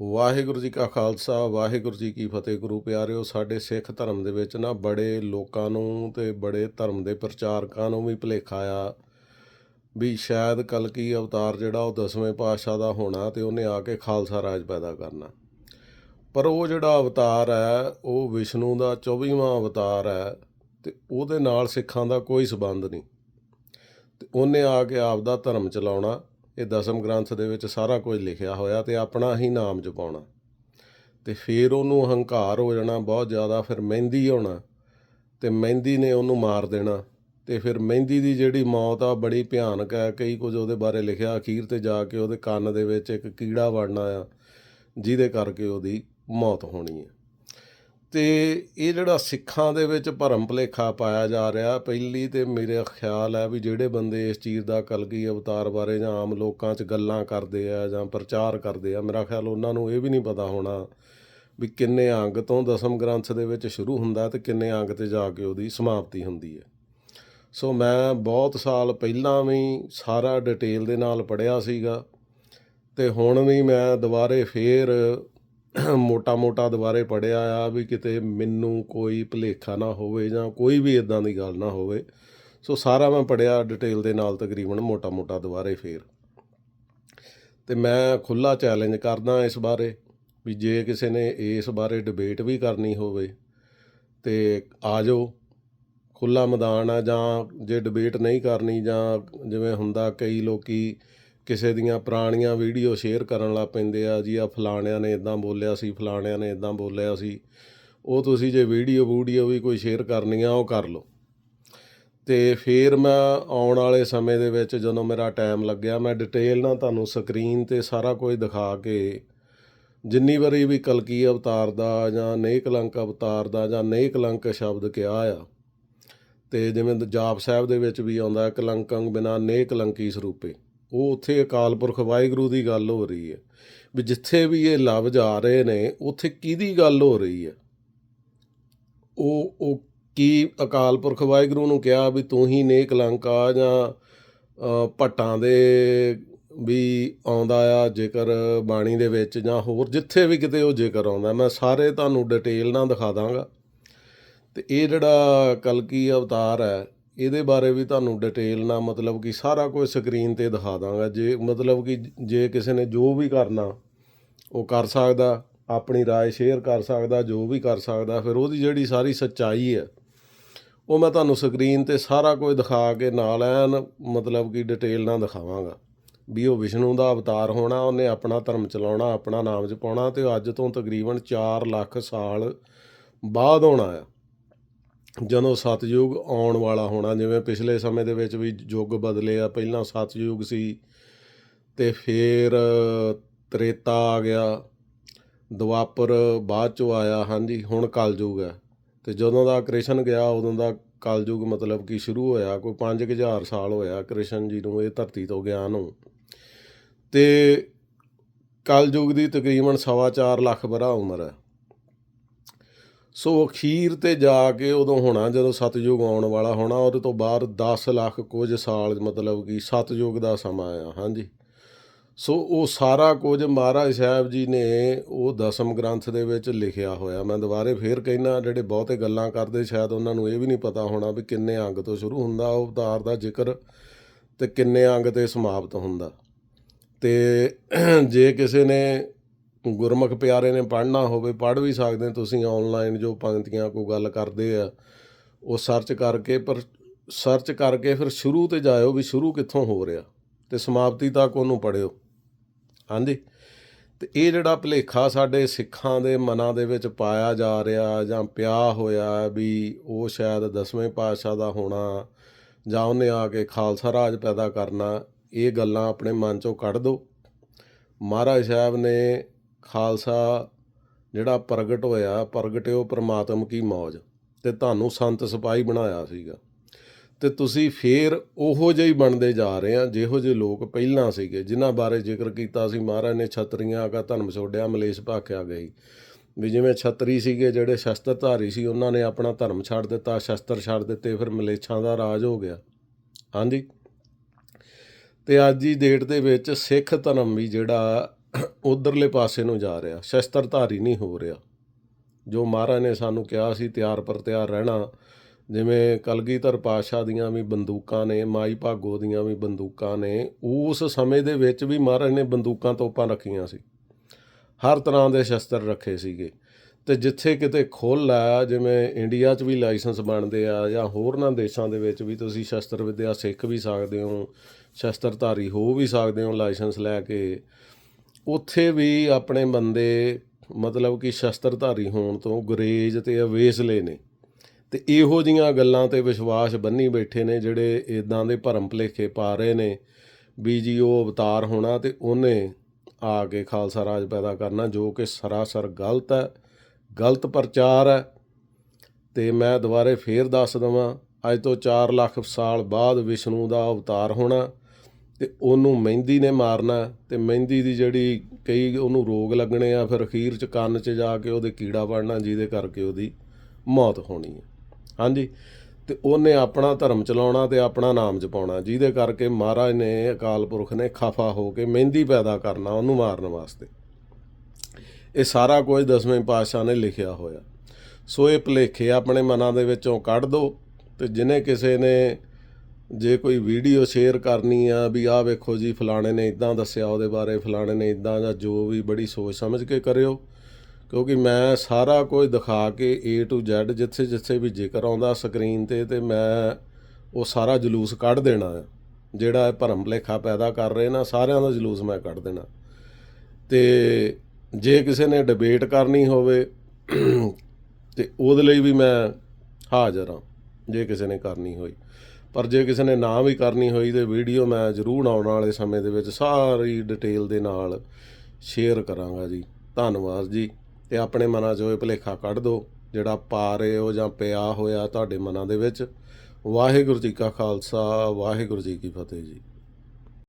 ਵਾਹਿਗੁਰੂ ਜੀ ਕਾ ਖਾਲਸਾ, ਵਾਹਿਗੁਰੂ ਜੀ ਕੀ ਫਤਿਹ ਗੁਰੂ ਪਿਆਰਿਓ, ਸਾਡੇ ਸਿੱਖ ਧਰਮ ਦੇ ਵਿੱਚ ਨਾ ਬੜੇ ਲੋਕਾਂ ਨੂੰ ਤੇ ਬੜੇ ਧਰਮ ਦੇ ਪ੍ਰਚਾਰਕਾਂ ਨੂੰ ਵੀ ਭੁਲੇਖਾ ਆ ਵੀ ਸ਼ਾਇਦ ਕਲਕੀ ਅਵਤਾਰ ਜਿਹੜਾ ਉਹ ਦਸਵੇਂ ਪਾਤਸ਼ਾਹ ਦਾ ਹੋਣਾ ਤੇ ਉਹਨੇ ਆ ਕੇ ਖਾਲਸਾ ਰਾਜ ਪੈਦਾ ਕਰਨਾ। ਪਰ ਉਹ ਜਿਹੜਾ ਅਵਤਾਰ ਹੈ, ਉਹ ਵਿਸ਼ਨੂੰ ਦਾ 24ਵਾਂ ਅਵਤਾਰ ਹੈ ਤੇ ਉਹਦੇ ਨਾਲ ਸਿੱਖਾਂ ਦਾ ਕੋਈ ਸਬੰਧ ਨਹੀਂ। ਤੇ ਉਹਨੇ ਆ ਕੇ ਆਪ ਦਾ ਧਰਮ ਚਲਾਉਣਾ ਇਹ ਦਸਮ ਗ੍ਰੰਥ ਦੇ ਵਿੱਚ ਸਾਰਾ ਕੁਝ ਲਿਖਿਆ ਹੋਇਆ ਤੇ ਆਪਣਾ ਹੀ ਨਾਮ ਜਪਾਉਣਾ। ਤੇ ਫਿਰ ਉਹਨੂੰ ਹੰਕਾਰ ਹੋ ਜਾਣਾ, ਬਹੁਤ ਜ਼ਿਆਦਾ, ਫਿਰ ਮਹਿੰਦੀ ਹੋਣਾ ਤੇ ਮਹਿੰਦੀ ਨੇ ਉਹਨੂੰ ਮਾਰ ਦੇਣਾ ਤੇ ਫਿਰ ਮਹਿੰਦੀ ਦੀ ਜਿਹੜੀ ਮੌਤ ਆ, ਬੜੀ ਭਿਆਨਕ ਹੈ ਕਈ ਕੁਝ ਉਹਦੇ ਬਾਰੇ ਲਿਖਿਆ, ਅਖੀਰ ਤੇ ਜਾ ਕੇ ਉਹਦੇ ਕੰਨ ਦੇ ਵਿੱਚ ਇੱਕ ਕੀੜਾ ਵੜਨਾ ਆ, ਜਿਹਦੇ ਕਰਕੇ ਉਹਦੀ ਮੌਤ ਹੋਣੀ ਹੈ ਤੇ ਇਹ ਜਿਹੜਾ ਸਿੱਖਾਂ ਦੇ ਵਿੱਚ ਭਰਮ ਭੁਲੇਖਾ ਪਾਇਆ ਜਾ ਰਿਹਾ, ਪਹਿਲੀ ਤੇ ਮੇਰੇ ਖਿਆਲ ਹੈ ਵੀ ਜਿਹੜੇ ਬੰਦੇ ਇਸ ਚੀਜ਼ ਦਾ ਕਲਗੀ ਅਵਤਾਰ ਬਾਰੇ ਜਾਂ ਆਮ ਲੋਕਾਂ 'ਚ ਗੱਲਾਂ ਕਰਦੇ ਆ ਜਾਂ ਪ੍ਰਚਾਰ ਕਰਦੇ ਆ, ਮੇਰਾ ਖਿਆਲ ਉਹਨਾਂ ਨੂੰ ਇਹ ਵੀ ਨਹੀਂ ਪਤਾ ਹੋਣਾ ਵੀ ਕਿੰਨੇ ਅੰਗ ਤੋਂ ਦਸਮ ਗ੍ਰੰਥ ਦੇ ਵਿੱਚ ਸ਼ੁਰੂ ਹੁੰਦਾ ਤੇ ਕਿੰਨੇ ਅੰਗ ਤੇ ਜਾ ਕੇ ਉਹਦੀ ਸਮਾਪਤੀ ਹੁੰਦੀ ਹੈ। ਸੋ ਮੈਂ ਬਹੁਤ ਸਾਲ ਪਹਿਲਾਂ ਵੀ ਸਾਰਾ ਡਿਟੇਲ ਦੇ ਨਾਲ ਪੜਿਆ ਸੀਗਾ ਤੇ ਹੁਣ ਵੀ ਮੈਂ ਦੁਬਾਰੇ ਫੇਰ ਮੋਟਾ-ਮੋਟਾ ਦੁਬਾਰੇ ਪੜਿਆ ਆ ਵੀ ਕਿਤੇ ਮੈਨੂੰ ਕੋਈ ਭੁਲੇਖਾ ਨਾ ਹੋਵੇ ਜਾਂ ਕੋਈ ਵੀ ਇਦਾਂ ਦੀ ਗੱਲ ਨਾ ਹੋਵੇ। ਸੋ ਸਾਰਾ ਮੈਂ ਪੜਿਆ ਡਿਟੇਲ ਦੇ ਨਾਲ ਤਕਰੀਬਨ ਮੋਟਾ-ਮੋਟਾ ਦੁਬਾਰੇ ਫੇਰ। ਤੇ ਮੈਂ ਖੁੱਲਾ ਚੈਲੰਜ ਕਰਦਾ ਇਸ ਬਾਰੇ ਵੀ ਜੇ ਕਿਸੇ ਨੇ ਇਸ ਬਾਰੇ ਡਿਬੇਟ ਵੀ ਕਰਨੀ ਹੋਵੇ ਤੇ ਆ ਜਾਓ ਖੁੱਲਾ ਮੈਦਾਨ ਆ ਜਾਂ ਜੇ ਡਿਬੇਟ ਨਹੀਂ ਕਰਨੀ ਜਾਂ ਜਿਵੇਂ ਹੁੰਦਾ ਕਈ ਲੋਕੀ ਕਿਸੇ ਦੀਆਂ ਪੁਰਾਣੀਆਂ ਵੀਡੀਓ ਸ਼ੇਅਰ ਕਰਨ ਲੱਗ ਪੈਂਦੇ ਆ ਜੀ ਆ ਫਲਾਣਿਆਂ ਨੇ ਇਦਾਂ ਬੋਲਿਆ ਸੀ, ਫਲਾਣਿਆਂ ਨੇ ਇਦਾਂ ਬੋਲਿਆ ਸੀ। ਉਹ ਤੁਸੀਂ ਜੇ ਵੀਡੀਓ ਵੀਡੀਓ ਵੀ ਕੋਈ ਸ਼ੇਅਰ ਕਰਨੀ ਆ ਉਹ ਕਰ ਲਓ। ਤੇ ਫਿਰ ਮੈਂ ਆਉਣ ਵਾਲੇ ਸਮੇਂ ਦੇ ਵਿੱਚ ਜਦੋਂ ਮੇਰਾ ਟਾਈਮ ਲੱਗਿਆ, ਮੈਂ ਡਿਟੇਲ ਨਾਲ ਤੁਹਾਨੂੰ ਸਕਰੀਨ ਤੇ ਸਾਰਾ ਕੁਝ ਦਿਖਾ ਕੇ ਜਿੰਨੀ ਵਾਰੀ ਵੀ ਕਲਕੀ ਅਵਤਾਰ ਦਾ ਜਾਂ ਨੇਹ ਕਲੰਕ ਅਵਤਾਰ ਦਾ ਜਾਂ ਨੇਹ ਕਲੰਕ ਸ਼ਬਦ ਕਿਹਾ ਆ, ਤੇ ਜਿਵੇਂ ਜਾਪ ਸਾਹਿਬ ਦੇ ਵਿੱਚ ਵੀ ਆਉਂਦਾ, ਕਲੰਕੰ ਬਿਨਾ ਨੇਹ ਕਲੰਕੀ ਸਰੂਪੇ। ਉਹ ਉੱਥੇ ਅਕਾਲ ਪੁਰਖ ਵਾਹਿਗੁਰੂ ਦੀ ਗੱਲ ਹੋ ਰਹੀ ਹੈ ਵੀ ਜਿੱਥੇ ਵੀ ਇਹ ਲਫ਼ਜ਼ ਆ ਰਹੇ ਨੇ ਉੱਥੇ ਕਿਹਦੀ ਗੱਲ ਹੋ ਰਹੀ ਹੈ? ਉਹ ਉਹ ਕੀ ਅਕਾਲ ਪੁਰਖ ਵਾਹਿਗੁਰੂ ਨੂੰ ਕਿਹਾ ਵੀ ਤੂੰ ਹੀ ਨੇ ਕਲੰਕਾ ਜਾਂ ਅ, ਭੱਟਾਂ ਦੇ ਵੀ ਆਉਂਦਾ ਆ ਜੇਕਰ ਬਾਣੀ ਦੇ ਵਿੱਚ ਜਾਂ ਹੋਰ ਜਿੱਥੇ ਵੀ ਕਿਤੇ ਉਹ ਜੇਕਰ ਆਉਂਦਾ ਮੈਂ ਸਾਰੇ ਤੁਹਾਨੂੰ ਡਿਟੇਲ ਨਾਲ ਦਿਖਾ ਦਾਂਗਾ। ਤੇ ਇਹ ਜਿਹੜਾ ਕਲਕੀ ਅਵਤਾਰ ਹੈ ਇਹਦੇ ਬਾਰੇ ਵੀ ਤੁਹਾਨੂੰ ਡਿਟੇਲ ਨਾਲ ਮਤਲਬ ਕਿ ਸਾਰਾ ਕੁਝ ਸਕਰੀਨ ਤੇ ਦਿਖਾ ਦਾਂਗਾ ਜੇ ਮਤਲਬ ਕਿ ਜੇ ਕਿਸੇ ਨੇ ਜੋ ਵੀ ਕਰਨਾ ਉਹ ਕਰ ਸਕਦਾ ਆਪਣੀ رائے ਸ਼ੇਅਰ ਕਰ ਸਕਦਾ ਜੋ ਵੀ ਕਰ ਸਕਦਾ ਫਿਰ ਉਹਦੀ ਜਿਹੜੀ ਸਾਰੀ ਸੱਚਾਈ ਹੈ ਉਹ ਮੈਂ ਤੁਹਾਨੂੰ ਸਕਰੀਨ ਤੇ ਸਾਰਾ ਕੁਝ ਦਿਖਾ ਕੇ ਨਾਲ ਐਨ ਮਤਲਬ ਕਿ ਡਿਟੇਲ ਨਾਲ ਦਿਖਾਵਾਂਗਾ ਵੀ ਉਹ ਵਿਸ਼ਨੂੰ ਦਾ ਅਵਤਾਰ ਹੋਣਾ ਉਹਨੇ ਆਪਣਾ ਧਰਮ ਚਲਾਉਣਾ ਆਪਣਾ ਨਾਮ ਜਪਾਉਣਾ ਤੇ ਅੱਜ ਤੋਂ ਤਕਰੀਬਨ 4 ਲੱਖ ਸਾਲ ਬਾਅਦ ਹੋਣਾ ਆ ਜਦੋਂ ਸਤਿਯੁਗ ਆਉਣ ਵਾਲਾ ਹੋਣਾ, ਜਿਵੇਂ ਪਿਛਲੇ ਸਮੇਂ ਦੇ ਵਿੱਚ ਵੀ ਯੁੱਗ ਬਦਲੇ ਆ, ਪਹਿਲਾਂ ਸਤਯੁਗ ਸੀ ਤੇ ਫਿਰ ਤ੍ਰੇਤਾ ਆ ਗਿਆ ਦੁਆਪਰ ਬਾਅਦ ਚੋਂ ਆਇਆ, ਹਾਂਜੀ, ਹੁਣ ਕਲਯੁਗ ਹੈ। ਤੇ ਜਦੋਂ ਦਾ ਕ੍ਰਿਸ਼ਨ ਗਿਆ, ਉਦੋਂ ਦਾ ਕਲਯੁਗ ਮਤਲਬ ਕਿ ਸ਼ੁਰੂ ਹੋਇਆ, ਕੋਈ 5000 ਸਾਲ ਹੋਇਆ ਕ੍ਰਿਸ਼ਨ ਜੀ ਨੂੰ, ਇਹ ਧਰਤੀ ਤੋਂ ਗਿਆ ਨੂੰ। ਤੇ ਕਲਯੁਗ ਦੀ ਤਕਰੀਬਨ ਸਵਾ ਚਾਰ ਲੱਖ ਬਰਾ ਉਮਰ ਹੈ। ਸੋ ਅਖੀਰ ਤੇ ਜਾ ਕੇ ਉਦੋਂ ਹੋਣਾ, ਜਦੋਂ ਸਤਯੁਗ ਆਉਣ ਵਾਲਾ ਹੋਣਾ, ਉਹਦੇ ਤੋਂ ਬਾਅਦ 10 ਲੱਖ ਕੁਝ ਸਾਲ, ਮਤਲਬ ਕਿ ਸਤਯੁਗ ਦਾ ਸਮਾਂ ਆ ਹਾਂਜੀ। ਸੋ ਉਹ ਸਾਰਾ ਕੁਝ ਮਹਾਰਾਜ ਸਾਹਿਬ ਜੀ ਨੇ ਉਹ ਦਸਮ ਗ੍ਰੰਥ ਦੇ ਵਿੱਚ ਲਿਖਿਆ ਹੋਇਆ। ਮੈਂ ਦੁਬਾਰੇ ਫੇਰ ਕਹਿਣਾ ਜਿਹੜੇ ਬਹੁਤੇ ਗੱਲਾਂ ਕਰਦੇ, ਸ਼ਾਇਦ ਉਹਨਾਂ ਨੂੰ ਇਹ ਵੀ ਨਹੀਂ ਪਤਾ ਹੋਣਾ ਵੀ ਕਿੰਨੇ ਅੰਗ ਤੋਂ ਸ਼ੁਰੂ ਹੁੰਦਾ ਉਹ ਅਵਤਾਰ ਦਾ ਜ਼ਿਕਰ ਤੇ ਕਿੰਨੇ ਅੰਗ ਤੇ ਸਮਾਪਤ ਹੁੰਦਾ। ਤੇ ਜੇ ਕਿਸੇ ਨੇ ਗੁਰਮੁਖ ਪਿਆਰੇ ਨੇ ਪੜ੍ਹਨਾ ਹੋਵੇ, ਪੜ੍ਹ ਵੀ ਸਕਦੇ ਤੁਸੀਂ ਆਨਲਾਈਨ ਜੋ ਪੰਕਤੀਆਂ ਕੋ ਗੱਲ ਕਰਦੇ ਆ, ਉਹ ਸਰਚ ਕਰਕੇ, ਪਰ ਸਰਚ ਕਰਕੇ ਫਿਰ ਸ਼ੁਰੂ ਤੇ ਜਾਇਓ ਵੀ ਸ਼ੁਰੂ ਕਿੱਥੋਂ ਹੋ ਰਿਹਾ ਤੇ ਸਮਾਪਤੀ ਤੱਕ ਉਹਨੂੰ ਪੜਿਓ ਹਾਂਜੀ? ਤੇ ਇਹ ਜਿਹੜਾ ਭੁਲੇਖਾ ਸਾਡੇ ਸਿੱਖਾਂ ਦੇ ਮਨਾਂ ਦੇ ਵਿੱਚ ਪਾਇਆ ਜਾ ਰਿਹਾ ਜਾਂ ਪਿਆ ਹੋਇਆ ਵੀ ਉਹ ਸ਼ਾਇਦ ਦਸਵੇਂ ਪਾਤਸ਼ਾਹ ਦਾ ਹੋਣਾ ਜਾਂ ਉਹਨੇ ਆ ਕੇ ਖਾਲਸਾ ਰਾਜ ਪੈਦਾ ਕਰਨਾ, ਇਹ ਗੱਲਾਂ ਆਪਣੇ ਮਨ ਚੋਂ ਕੱਢ ਦਿਓ ਮਹਾਰਾਜ ਸਾਹਿਬ ਨੇ ਖਾਲਸਾ ਜਿਹੜਾ ਪ੍ਰਗਟ ਹੋਇਆ ਪ੍ਰਗਟਿਓ ਪ੍ਰਮਾਤਮ ਕੀ ਮੌਜ ਤੇ ਤੁਹਾਨੂੰ ਸੰਤ ਸਿਪਾਹੀ ਬਣਾਇਆ ਸੀਗਾ। ਤੇ ਤੁਸੀਂ ਫੇਰ ਉਹੋ ਜਿਹੇ ਹੀ ਬਣਦੇ ਜਾ ਰਹੇ ਆ, ਜਿਹੋ ਜਿਹੇ ਲੋਕ ਪਹਿਲਾਂ ਸੀਗੇ, ਜਿਨ੍ਹਾਂ ਬਾਰੇ ਜ਼ਿਕਰ ਕੀਤਾ ਸੀ। ਮਹਾਰਾਜ ਨੇ ਛਤਰੀਆਂ ਕਾ ਧਰਮ ਛੋੜਿਆ, ਮਲੇਸ਼ ਭਾਖਿਆ ਗਈ ਵੀ ਜਿਵੇਂ ਛਤਰੀ ਸੀਗੇ, ਜਿਹੜੇ ਸ਼ਸਤਰਧਾਰੀ ਸੀ, ਉਹਨਾਂ ਨੇ ਆਪਣਾ ਧਰਮ ਛੱਡ ਦਿੱਤਾ, ਸ਼ਸਤਰ ਛੱਡ ਦਿੱਤੇ, ਫਿਰ ਮਲੇਛਾਂ ਦਾ ਰਾਜ ਹੋ ਗਿਆ। ਹਾਂਜੀ। ਤੇ ਅੱਜ ਦੀ ਡੇਟ ਦੇ ਵਿੱਚ ਸਿੱਖ ਧਰਮ ਵੀ ਜਿਹੜਾ ਉਧਰਲੇ ਪਾਸੇ ਨੂੰ ਜਾ ਰਿਹਾ, ਸ਼ਸਤਰਧਾਰੀ ਨਹੀਂ ਹੋ ਰਿਹਾ। ਜੋ ਮਹਾਰਾਜ ਨੇ ਸਾਨੂੰ ਕਿਹਾ ਸੀ, ਤਿਆਰ ਪਰ ਤਿਆਰ ਰਹਿਣਾ। ਜਿਵੇਂ ਕਲਗੀਧਰ ਪਾਸ਼ਾ ਦੀਆਂ ਵੀ ਬੰਦੂਕਾਂ ਨੇ, ਮਾਈ ਭਾਗੋ ਦੀਆਂ ਵੀ ਬੰਦੂਕਾਂ ਨੇ, ਉਸ ਸਮੇਂ ਦੇ ਵਿੱਚ ਵੀ ਮਹਾਰਾਜ ਨੇ ਬੰਦੂਕਾਂ ਤੋਪਾਂ ਰੱਖੀਆਂ ਸੀ। ਹਰ ਤਰ੍ਹਾਂ ਦੇ ਸ਼ਸਤਰ ਰੱਖੇ ਸੀਗੇ। ਤੇ ਜਿੱਥੇ ਕਿਤੇ ਖੁੱਲ੍ਹ ਆ, ਜਿਵੇਂ ਇੰਡੀਆ 'ਚ ਵੀ ਲਾਇਸੈਂਸ ਬਣਦੇ ਆ, ਜਾਂ ਹੋਰਨਾਂ ਦੇਸ਼ਾਂ ਦੇ ਵਿੱਚ ਵੀ ਤੁਸੀਂ ਸ਼ਸਤਰ ਵਿਦਿਆ ਸਿੱਖ ਵੀ ਸਕਦੇ ਹੋ, ਸ਼ਸਤਰਧਾਰੀ ਹੋ ਵੀ ਸਕਦੇ ਹੋ ਲਾਇਸੈਂਸ ਲੈ ਕੇ ਉੱਥੇ ਵੀ ਆਪਣੇ ਬੰਦੇ ਮਤਲਬ ਕਿ ਸ਼ਸਤਰਧਾਰੀ ਹੋਣ ਤੋਂ ਗੁਰੇਜ਼ ਤੇ ਅਵੇਸਲੇ ਨੇ ਤੇ ਇਹੋ ਜੀਆਂ ਗੱਲਾਂ ਤੇ ਵਿਸ਼ਵਾਸ ਬੰਨੀ ਬੈਠੇ ਨੇ ਜਿਹੜੇ ਇਦਾਂ ਦੇ ਭਰਮ ਭੁਲੇਖੇ ਪਾ ਰਹੇ ਨੇ ਵੀ ਜੀ ਉਹ ਅਵਤਾਰ ਹੋਣਾ ਤੇ ਉਹਨੇ ਆ ਕੇ ਖਾਲਸਾ ਰਾਜ ਪੈਦਾ ਕਰਨਾ, ਜੋ ਕਿ ਸਰਾਸਰ ਗਲਤ ਹੈ, ਗਲਤ ਪ੍ਰਚਾਰ ਹੈ। ਤੇ ਮੈਂ ਦੁਬਾਰੇ ਫੇਰ ਦੱਸ ਦਵਾਂ, ਅੱਜ ਤੋਂ 4 ਲੱਖ ਸਾਲ ਬਾਅਦ ਵਿਸ਼ਨੂੰ ਦਾ ਅਵਤਾਰ ਹੋਣਾ ਅਤੇ ਉਹਨੂੰ ਮਹਿੰਦੀ ਨੇ ਮਾਰਨਾ ਅਤੇ ਮਹਿੰਦੀ ਦੀ ਜਿਹੜੀ ਕਈ ਉਹਨੂੰ ਰੋਗ ਲੱਗਣੇ ਆ, ਫਿਰ ਅਖੀਰ ਚ ਕੰਨ 'ਚ ਜਾ ਕੇ ਉਹਦੇ ਕੀੜਾ ਵੜਨਾ ਜਿਹਦੇ ਕਰਕੇ ਉਹਦੀ ਮੌਤ ਹੋਣੀ ਹੈ ਹਾਂਜੀ? ਤੇ ਉਹਨੇ ਆਪਣਾ ਧਰਮ ਚਲਾਉਣਾ ਤੇ ਆਪਣਾ ਨਾਮ ਜਪਾਉਣਾ, ਜਿਹਦੇ ਕਰਕੇ ਮਹਾਰਾਜ ਨੇ, ਅਕਾਲ ਪੁਰਖ ਨੇ ਖਫਾ ਹੋ ਕੇ ਮਹਿੰਦੀ ਪੈਦਾ ਕਰਨਾ, ਉਹਨੂੰ ਮਾਰਨ ਵਾਸਤੇ। ਇਹ ਸਾਰਾ ਕੁਝ ਦਸਵੇਂ ਪਾਤਸ਼ਾਹ ਨੇ ਲਿਖਿਆ ਹੋਇਆ। ਸੋ ਇਹ ਭੁਲੇਖੇ ਆਪਣੇ ਮਨਾਂ ਦੇ ਵਿੱਚੋਂ ਕੱਢ ਦਿਓ ਤੇ ਜਿਨੇ ਕਿਸੇ ਨੇ ਜੇ ਕੋਈ ਵੀਡੀਓ ਸ਼ੇਅਰ ਕਰਨੀ ਆ ਵੀ ਆਹ ਵੇਖੋ ਜੀ, ਫਲਾਣੇ ਨੇ ਇਦਾਂ ਦੱਸਿਆ ਉਹਦੇ ਬਾਰੇ, ਫਲਾਣੇ ਨੇ ਇਦਾਂ ਜਾਂ ਜੋ ਵੀ ਬੜੀ ਸੋਚ ਸਮਝ ਕੇ ਕਰਿਓ। ਕਿਉਂਕਿ ਮੈਂ ਸਾਰਾ ਕੁਝ ਦਿਖਾ ਕੇ A to Z ਜਿੱਥੇ ਜਿੱਥੇ ਵੀ ਜ਼ਿਕਰ ਆਉਂਦਾ ਸਕਰੀਨ ਤੇ ਤੇ ਮੈਂ ਉਹ ਸਾਰਾ ਜਲੂਸ ਕੱਢ ਦੇਣਾ ਹੈ ਜਿਹੜਾ ਇਹ ਭਰਮ ਭੁਲੇਖਾ ਪੈਦਾ ਕਰ ਰਹੇ ਨਾ ਸਾਰਿਆਂ ਦਾ ਜਲੂਸ ਮੈਂ ਕੱਢ ਦੇਣਾ। ਤੇ ਜੇ ਕਿਸੇ ਨੇ ਡਿਬੇਟ ਕਰਨੀ ਹੋਵੇ, ਤੇ ਉਹਦੇ ਲਈ ਵੀ ਮੈਂ ਹਾਜ਼ਰ ਹਾਂ, ਜੇ ਕਿਸੇ ਨੇ ਕਰਨੀ ਹੋਈ। ਪਰ ਜੇ ਕਿਸੇ ਨੇ ਨਾ ਵੀ ਕਰਨੀ ਹੋਈ ਤੇ ਵੀਡੀਓ ਮੈਂ ਜ਼ਰੂਰ ਆਉਣ ਵਾਲੇ ਸਮੇਂ ਦੇ ਵਿੱਚ ਸਾਰੀ ਡਿਟੇਲ ਦੇ ਨਾਲ ਸ਼ੇਅਰ ਕਰਾਂਗਾ ਜੀ। ਧੰਨਵਾਦ ਜੀ। ਤੇ ਆਪਣੇ ਮਨਾਂ 'ਚੋਂ ਇਹ ਭੁਲੇਖਾ ਕੱਢ ਦਿਓ, ਜਿਹੜਾ ਪਾ ਰਹੇ ਹੋ ਜਾਂ ਪਿਆ ਹੋਇਆ ਤੁਹਾਡੇ ਮਨਾਂ ਦੇ ਵਿੱਚ। ਵਾਹਿਗੁਰੂ ਜੀ ਕਾ ਖਾਲਸਾ, ਵਾਹਿਗੁਰੂ ਜੀ ਕੀ ਫਤਿਹ ਜੀ।